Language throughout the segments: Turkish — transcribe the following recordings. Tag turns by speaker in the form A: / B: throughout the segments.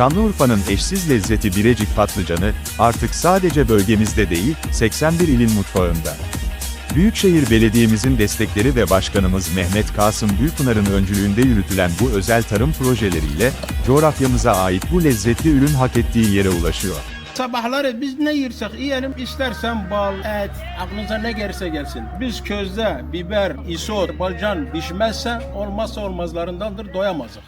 A: Şanlıurfa'nın eşsiz lezzeti Birecik patlıcanı, artık sadece bölgemizde değil, 81 ilin mutfağında. Büyükşehir Belediye'mizin destekleri ve Başkanımız Mehmet Kasım Büyükpınar'ın öncülüğünde yürütülen bu özel tarım projeleriyle, coğrafyamıza ait bu lezzetli ürün hak ettiği yere ulaşıyor.
B: Sabahları biz ne yersek yiyelim istersen bal, et, aklınıza ne gelirse gelsin. Biz közde biber, isot, balcan pişmezse olmazsa olmazlarındandır doyamazız.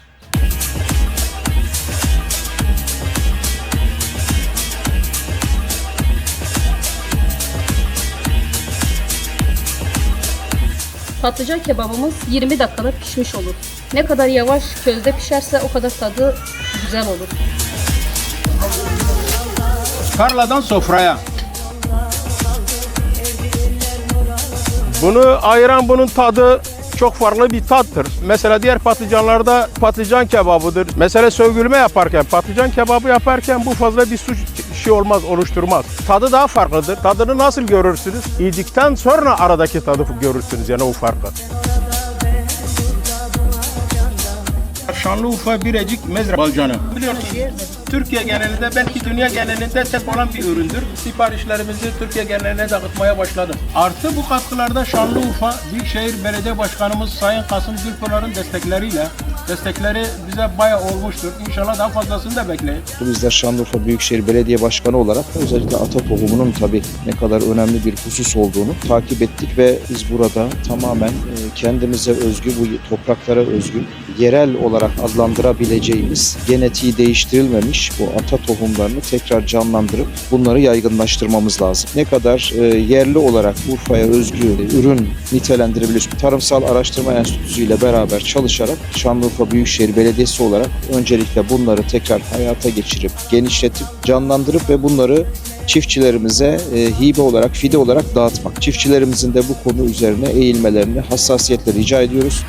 C: Patlıcan kebabımız 20 dakikada pişmiş olur. Ne kadar yavaş közde pişerse o kadar tadı güzel olur.
B: Tarladan sofraya. Bunu ayıran bunun tadı çok farklı bir tattır. Mesela diğer patlıcanlarda patlıcan kebabıdır. Mesela sövgülme yaparken, patlıcan kebabı yaparken bu fazla bir su şey olmaz, oluşturmaz. Tadı daha farklıdır. Tadını nasıl görürsünüz? Yedikten sonra aradaki tadı görürsünüz yani o farkı. Şanlıurfa Birecik Mezra Balcanı. Biliyorsunuz Türkiye genelinde belki dünya genelinde tek olan bir üründür. Siparişlerimizi Türkiye geneline dağıtmaya başladık. Artı bu katkılarda Şanlıurfa Büyükşehir Belediye Başkanımız Sayın Kasım Gülpınar'ın destekleriyle destekleri bize bayağı olmuştur. İnşallah daha fazlasını da bekleyin.
D: Bizler Şanlıurfa Büyükşehir Belediye Başkanı olarak özellikle ata tohumunun tabii ne kadar önemli bir husus olduğunu takip ettik ve biz burada tamamen e, kendimize özgü, bu topraklara özgü, yerel olarak adlandırabileceğimiz genetiği değiştirilmemiş bu ata tohumlarını tekrar canlandırıp bunları yaygınlaştırmamız lazım. Ne kadar e, yerli olarak Urfa'ya özgü ürün nitelendirebiliriz. Tarımsal Araştırma Enstitüsü ile beraber çalışarak Şanlıurfa Büyükşehir Belediyesi olarak öncelikle bunları tekrar hayata geçirip, genişletip, canlandırıp ve bunları çiftçilerimize e, hibe olarak, fide olarak dağıtmak. Çiftçilerimizin de bu konu üzerine eğilmelerini hassasiyetle rica ediyoruz.